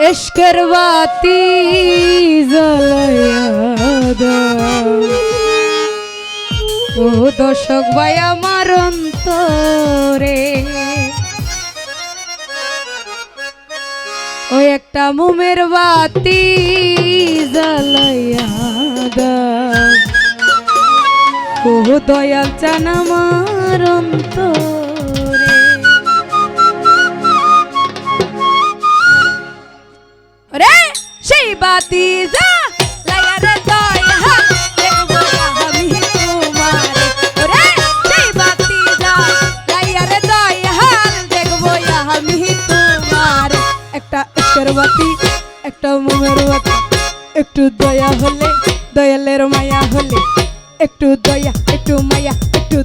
এশকের বাতি ও দর্শক ভাই, আমার অন্তরে ও একটা মোমের বাতি জ্বালাইয়া ও দয়াল চান আমার অন্তর। भतीजा ভগবতী একটা মোমেরবতী একটু দয়া হলে দয়ালের মায়া হলে একটু দয়া একটু মায়া একটু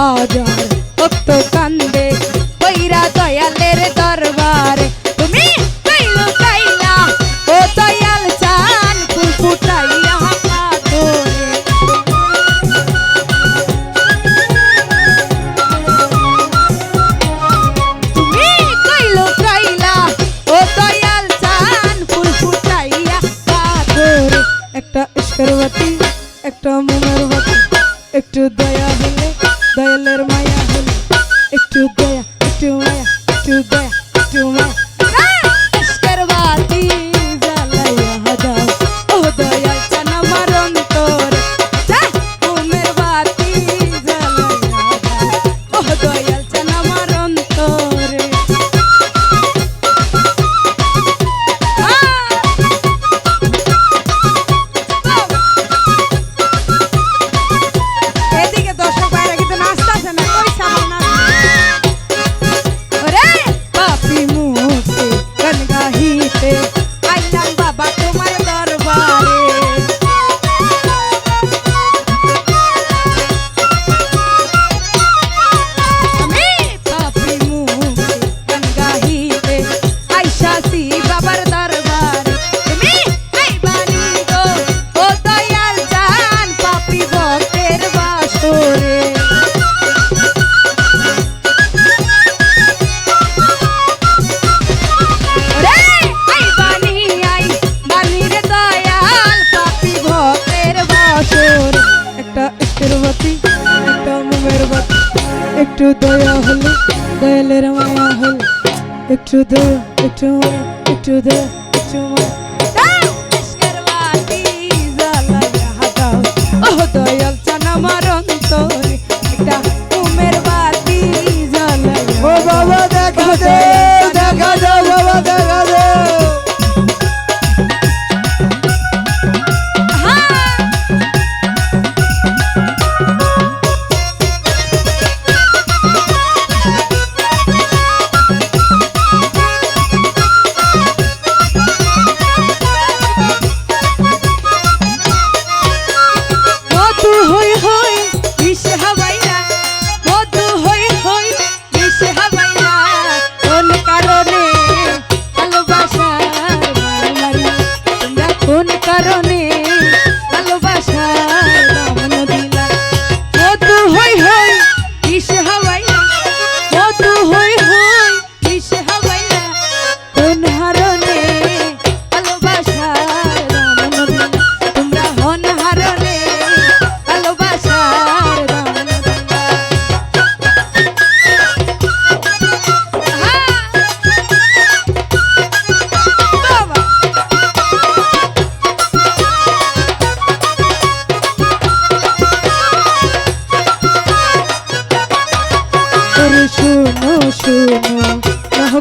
হাজার, কত কান্দে, কইরা দয়ালের দরবারে। তুমি কইলো কাইলা ও দয়াল চান, ফুল ফুটাইয়া তুমি কইলো কাইলা ও দয়াল চান, ফুল ফুটাইয়া পাথরে একটা ইস্করবাতি, একটা মোমরবাতি একটু দয়া একটু দয়া হলো দয়ালের মায়া হলো। একটু দয়া একটু একটু দয়া।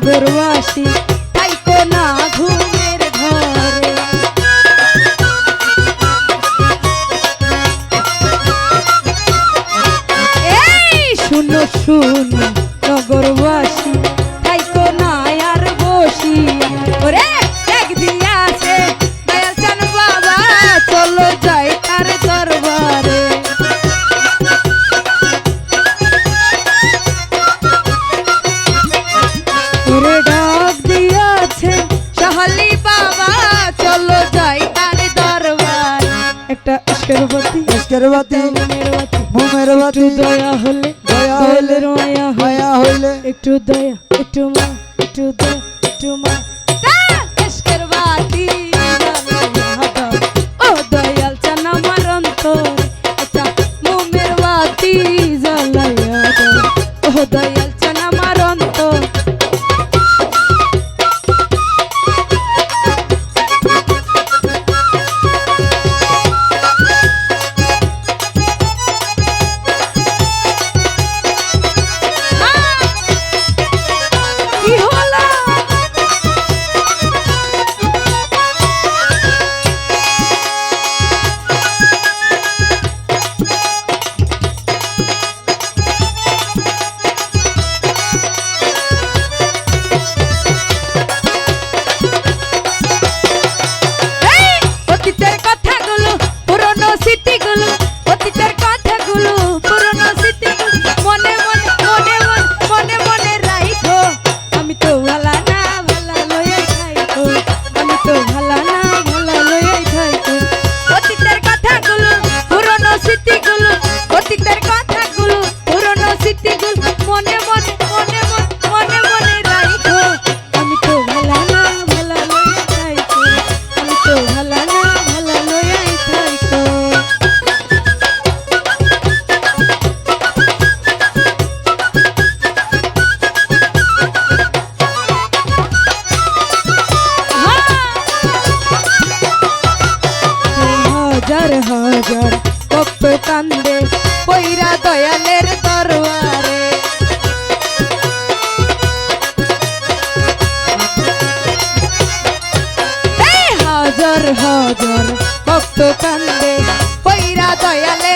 বেরবাসী বাবা চলো যাই তার একটা আজকের বাতি আজকের বাতি মোমের বাতি দয়া হলে দয়া হলে মায়া হলে। একটু দয়া একটু মা একটু দয়া একটু মা হজর ভক্ত কান্দে পয়রা দয়ালে